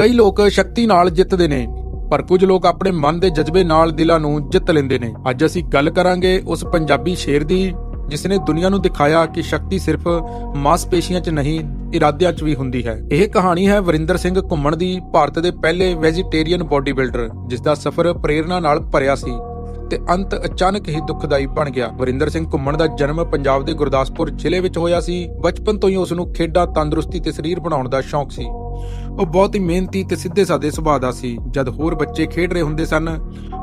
ਕਈ ਲੋਕ ਸ਼ਕਤੀ ਨਾਲ ਜਿੱਤਦੇ ਨੇ, ਪਰ ਕੁਝ ਲੋਕ ਆਪਣੇ ਮਨ ਦੇ ਜਜ਼ਬੇ ਨਾਲ ਦਿਲਾਂ ਨੂੰ ਜਿੱਤ ਲੈਂਦੇ ਨੇ। ਅੱਜ ਅਸੀਂ ਗੱਲ ਕਰਾਂਗੇ ਉਸ ਪੰਜਾਬੀ ਸ਼ੇਰ ਦੀ ਜਿਸ ਨੇ ਦੁਨੀਆ ਨੂੰ ਦਿਖਾਇਆ ਕਿ ਸ਼ਕਤੀ ਸਿਰਫ ਮਾਸਪੇਸ਼ੀਆਂ 'ਚ ਨਹੀਂ, ਇਰਾਦਿਆਂ 'ਚ ਵੀ ਹੁੰਦੀ ਹੈ। ਇਹ ਕਹਾਣੀ ਹੈ ਵਰਿੰਦਰ ਸਿੰਘ ਘੁੰਮਣ ਦੀ, ਭਾਰਤ ਦੇ ਪਹਿਲੇ ਵੈਜੀਟੇਰੀਅਨ ਬੋਡੀ ਬਿਲਡਰ ਜਿਸ ਦਾ ਸਫ਼ਰ ਪ੍ਰੇਰਣਾ ਨਾਲ ਭਰਿਆ ਸੀ ਤੇ ਅੰਤ ਅਚਾਨਕ ਹੀ ਦੁਖਦਾਈ ਬਣ ਗਿਆ। ਵਰਿੰਦਰ ਸਿੰਘ ਘੁੰਮਣ ਦਾ ਜਨਮ ਪੰਜਾਬ ਦੇ ਗੁਰਦਾਸਪੁਰ ਜ਼ਿਲ੍ਹੇ ਵਿੱਚ ਹੋਇਆ ਸੀ। ਬਚਪਨ ਤੋਂ ਹੀ ਉਸ ਨੂੰ ਖੇਡਾਂ ਤੰਦਰੁਸਤੀ ਤੇ ਸਰੀਰ ਬਣਾਉਣ ਦਾ ਸ਼ੌਂਕ ਸੀ। ਉਹ ਬਹੁਤ ਹੀ ਮਿਹਨਤੀ ਤੇ ਸਿੱਧੇ ਸਾਦੇ ਸੁਭਾਅ ਦਾ ਸੀ। ਜਦ ਹੋਰ ਬੱਚੇ ਖੇਡ ਰਹੇ ਹੁੰਦੇ ਸਨ,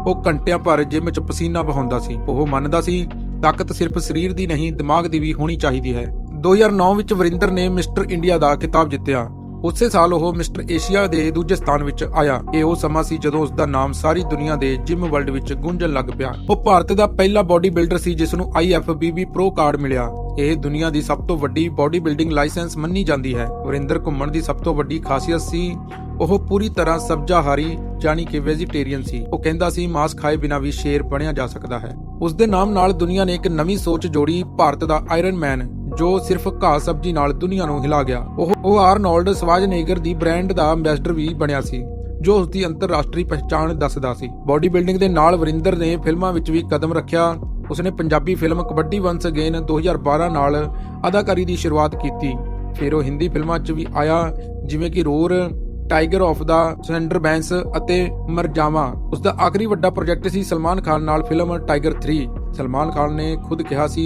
ਉਹ ਘੰਟਿਆਂ ਭਰ ਜਿਮ 'ਚ ਪਸੀਨਾ ਵਹਾਉਂਦਾ ਸੀ। ਉਹ ਮੰਨਦਾ ਸੀ, ਤਾਕਤ ਸਿਰਫ ਸਰੀਰ ਦੀ ਨਹੀਂ, ਦਿਮਾਗ ਦੀ ਵੀ ਹੋਣੀ ਚਾਹੀਦੀ ਹੈ। 2009 ਵਿੱਚ ਵਰਿੰਦਰ ਨੇ ਮਿਸਟਰ ਇੰਡੀਆ ਦਾ ਖਿਤਾਬ ਜਿੱਤਿਆ। ਉਸੇ ਸਾਲ ਉਹ ਮਿਸਟਰ ਏਸ਼ੀਆ ਦੇ ਦੂਜੇ ਸਥਾਨ ਵਿੱਚ ਆਇਆ। ਇਹ ਉਹ ਸਮਾਂ ਸੀ ਜਦੋਂ ਉਸ ਦਾ ਨਾਮ ਸਾਰੀ ਦੁਨੀਆ ਦੇ ਜਿਮ ਵਰਲਡ ਵਿੱਚ ਗੂੰਜਣ ਲੱਗ ਪਿਆ। ਉਹ ਭਾਰਤ ਦਾ ਪਹਿਲਾ ਬਾਡੀ ਬਿਲਡਰ ਸੀ, ਜਿਸ ਨੂੰ IFBB ਪ੍ਰੋ ਕਾਰਡ ਮਿਲਿਆ। ਇਹ ਦੁਨੀਆ ਦੀ ਸਭ ਤੋਂ ਵੱਡੀ ਬਾਡੀ ਬਿਲਡਿੰਗ ਲਾਇਸੈਂਸ ਮੰਨੀ ਜਾਂਦੀ ਹੈ। ਵਰਿੰਦਰ ਘੁੰਮਣ ਦੀ ਸਭ ਤੋਂ ਵੱਡੀ ਖਾਸੀਅਤ ਸੀ, ਉਹ ਪੂਰੀ ਤਰ੍ਹਾਂ ਸਬਜ਼ਾਹਾਰੀ ਜਾਨੀ ਕਿ ਵੈਜੀਟੇਰੀਅਨ ਸੀ। ਉਹ ਕਹਿੰਦਾ ਸੀ ਮਾंस ਖਾਏ ਬਿਨਾਂ ਵੀ ਸ਼ੇਰ ਬਣਿਆ ਜਾ ਸਕਦਾ ਹੈ। ਉਸ ਦੇ ਨਾਮ ਨਾਲ ਦੁਨੀਆ ਨੇ ਇੱਕ ਨਵੀਂ ਸੋਚ ਜੋੜੀ ਭਾਰਤ ਦਾ ਆਇਰਨ ਮੈਨ ਜੋ ਸਿਰਫ ਘਾਹ ਸਬਜ਼ੀ ਨਾਲ ਦੁਨੀਆ ਨੂੰ ਹਿਲਾ ਗਿਆ। ਉਹ ਉਹ ਆਰਨੋਲਡ ਸਵਾਜਨੇਗਰ ਦੀ ਬ੍ਰਾਂਡ ਦਾ ਐਮਬੈਸਡਰ ਵੀ ਬਣਿਆ ਸੀ, ਜੋ ਉਸ ਦੀ ਅੰਤਰਰਾਸ਼ਟਰੀ ਪਛਾਣ ਦੱਸਦਾ ਸੀ। ਬਾਡੀ ਬਿਲਡਿੰਗ ਦੇ ਨਾਲ ਵਰਿੰਦਰ ਨੇ ਫਿਲਮਾਂ ਵਿੱਚ ਵੀ ਕਦਮ ਰੱਖਿਆ। ਉਸਨੇ Punjabi film Kabaddi once again 2012 ਨਾਲ ਅਦਾਕਾਰੀ ਦੀ ਸ਼ੁਰੂਆਤ ਕੀਤੀ। ਫਿਰ ਉਹ ਹਿੰਦੀ ਫਿਲਮਾਂ 'ਚ ਵੀ ਆਇਆ, ਜਿਵੇਂ ਕਿ roar, tiger of the Sundarbans ਅਤੇ ਮਰਜਾਵਾ ਉਸ ਦਾ ਆਖਰੀ ਵੱਡਾ ਪ੍ਰੋਜੈਕਟ ਸੀ ਸਲਮਾਨ ਖਾਨ ਨਾਲ ਫਿਲਮ ਟਾਈਗਰ 3 ਸਲਮਾਨ ਖਾਨ ਨੇ ਖੁਦ ਕਿਹਾ ਸੀ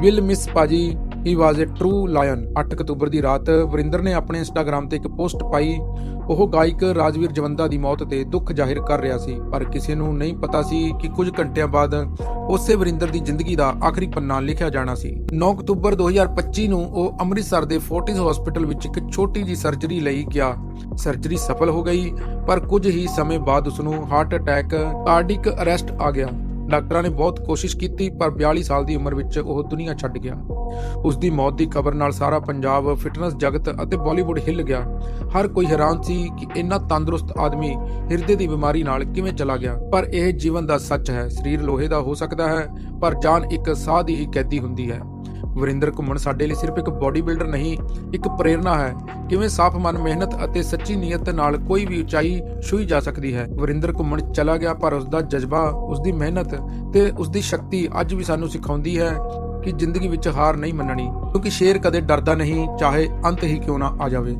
will miss paaji he was a true lion 8 ਅਕਤੂਬਰ ਦੀ ਰਾਤ ਵਰਿੰਦਰ ਨੇ ਆਪਣੇ ਇੰਸਟਾਗ੍ਰam ਤੇ ਇੱਕ ਪੋਸਟ ਪਾਈ। ਉਹ ਗਾਇਕ ਰਾਜਵੀਰ ਜਵੰਦਾ ਦੀ ਮੌਤ ਤੇ ਦੁੱਖ ਜ਼ਾਹਿਰ ਕਰ ਰਿਹਾ ਸੀ। ਪਰ ਕਿਸੇ ਨੂੰ ਨਹੀਂ ਪਤਾ ਸੀ ਕਿ ਕੁਝ ਘੰਟਿਆਂ ਬਾਅਦ ਉਸੇ ਵਰਿੰਦਰ ਦੀ ਜ਼ਿੰਦਗੀ ਦਾ ਆਖਰੀ ਪੰਨਾ ਲਿਖਿਆ ਜਾਣਾ ਸੀ। 9 ਅਕਤੂਬਰ 2025 ਨੂੰ ਉਹ ਅੰਮ੍ਰਿਤਸਰ ਦੇ ਫੋਰਟਿਸ ਹਸਪੀਟਲ ਵਿੱਚ ਇੱਕ ਛੋਟੀ ਜੀ ਸਰਜਰੀ ਲਈ ਗਿਆ। ਸਰਜਰੀ ਸਫਲ ਹੋ ਗਈ, ਪਰ ਕੁਝ ਹੀ ਸਮੇਂ ਬਾਅਦ ਉਸ ਨੂੰ ਹਾਰਟ ਅਟੈਕ ਕਾਰਡਿਕ ਅਰੈਸਟ ਆ ਗਿਆ। ਡਾਕਟਰਾਂ ਨੇ ਬਹੁਤ ਕੋਸ਼ਿਸ਼ ਕੀਤੀ, ਪਰ 42 ਸਾਲ ਦੀ ਉਮਰ ਵਿੱਚ ਉਹ ਦੁਨੀਆ ਛੱਡ ਗਿਆ। ਉਸ ਦੀ ਮੌਤ ਦੀ ਖਬਰ ਨਾਲ ਸਾਰਾ ਪੰਜਾਬ ਫਿਟਨੈਸ ਜਗਤ ਅਤੇ ਬਾਲੀਵੁੱਡ ਹਿੱਲ ਗਿਆ। ਹਰ ਕੋਈ ਹੈਰਾਨ ਸੀ ਕਿ ਇੰਨਾ ਤੰਦਰੁਸਤ ਆਦਮੀ ਹਿਰਦੇ ਦੀ ਬਿਮਾਰੀ ਨਾਲ ਕਿਵੇਂ ਚਲਾ ਗਿਆ। ਪਰ ਇਹ ਜੀਵਨ ਦਾ ਸੱਚ ਹੈ। ਸਰੀਰ ਲੋਹੇ ਦਾ ਹੋ ਸਕਦਾ ਹੈ, ਪਰ ਜਾਨ ਇੱਕ ਸਾਹ ਦੀ ਹੀ ਕੈਦੀ ਹੁੰਦੀ ਹੈ। ਵਰਿੰਦਰ ਘੁੰਮਣ ਸਾਡੇ ਲਈ ਸਿਰਫ ਇੱਕ ਬਾਡੀ ਬਿਲਡਰ ਨਹੀਂ, ਇੱਕ ਪ੍ਰੇਰਣਾ ਹੈ। ਕਿਵੇਂ ਸਾਫ਼ ਮਨ, ਮਿਹਨਤ ਅਤੇ ਸੱਚੀ ਨੀਅਤ ਨਾਲ ਕੋਈ ਵੀ ਉਚਾਈ ਛੂਈ ਜਾ ਸਕਦੀ ਹੈ। ਵਰਿੰਦਰ ਘੁੰਮਣ ਚਲਾ ਗਿਆ ਪਰ ਉਸ ਦਾ ਜਜ਼ਬਾ ਉਸ ਦੀ ਮਿਹਨਤ ਤੇ ਉਸ ਦੀ ਸ਼ਕਤੀ ਅੱਜ ਵੀ ਸਾਨੂੰ ਸਿਖਾਉਂਦੀ ਹੈ ਕਿ ਜ਼ਿੰਦਗੀ ਵਿੱਚ ਹਾਰ ਨਹੀਂ ਮੰਨਣੀ, ਕਿਉਂਕਿ ਸ਼ੇਰ ਕਦੇ ਡਰਦਾ ਨਹੀਂ, ਚਾਹੇ ਅੰਤ ਹੀ ਕਿਉਂ ਨਾ ਆ ਜਾਵੇ।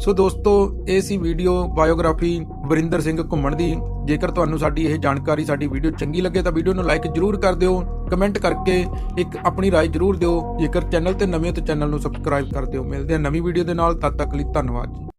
ਸੋ ਦੋਸਤੋ, ਇਹ ਸੀ ਵੀਡੀਓ, ਬਾਇਓਗ੍ਰਾਫੀ ਵਰਿੰਦਰ ਸਿੰਘ ਘੁੰਮਣ ਦੀ ਜੇਕਰ ਤੁਹਾਨੂੰ ਸਾਡੀ ਇਹ ਜਾਣਕਾਰੀ ਸਾਡੀ ਵੀਡੀਓ ਚੰਗੀ ਲੱਗੇ ਤਾਂ ਵੀਡੀਓ ਨੂੰ ਲਾਈਕ ਜਰੂਰ ਕਰ ਦਿਓ ਕਮੈਂਟ ਕਰਕੇ ਇੱਕ ਆਪਣੀ رائے ਜਰੂਰ ਦਿਓ ਜੇਕਰ ਚੈਨਲ ਤੇ ਨਵੇਂ ਹੋ ਤਾਂ ਚੈਨਲ ਨੂੰ ਸਬਸਕ੍ਰਾਈਬ ਕਰ ਦਿਓ ਮਿਲਦੇ ਹਾਂ ਨਵੀਂ ਵੀਡੀਓ ਦੇ ਨਾਲ ਤਦ ਤੱਕ ਲਈ ਧੰਨਵਾਦ ਜੀ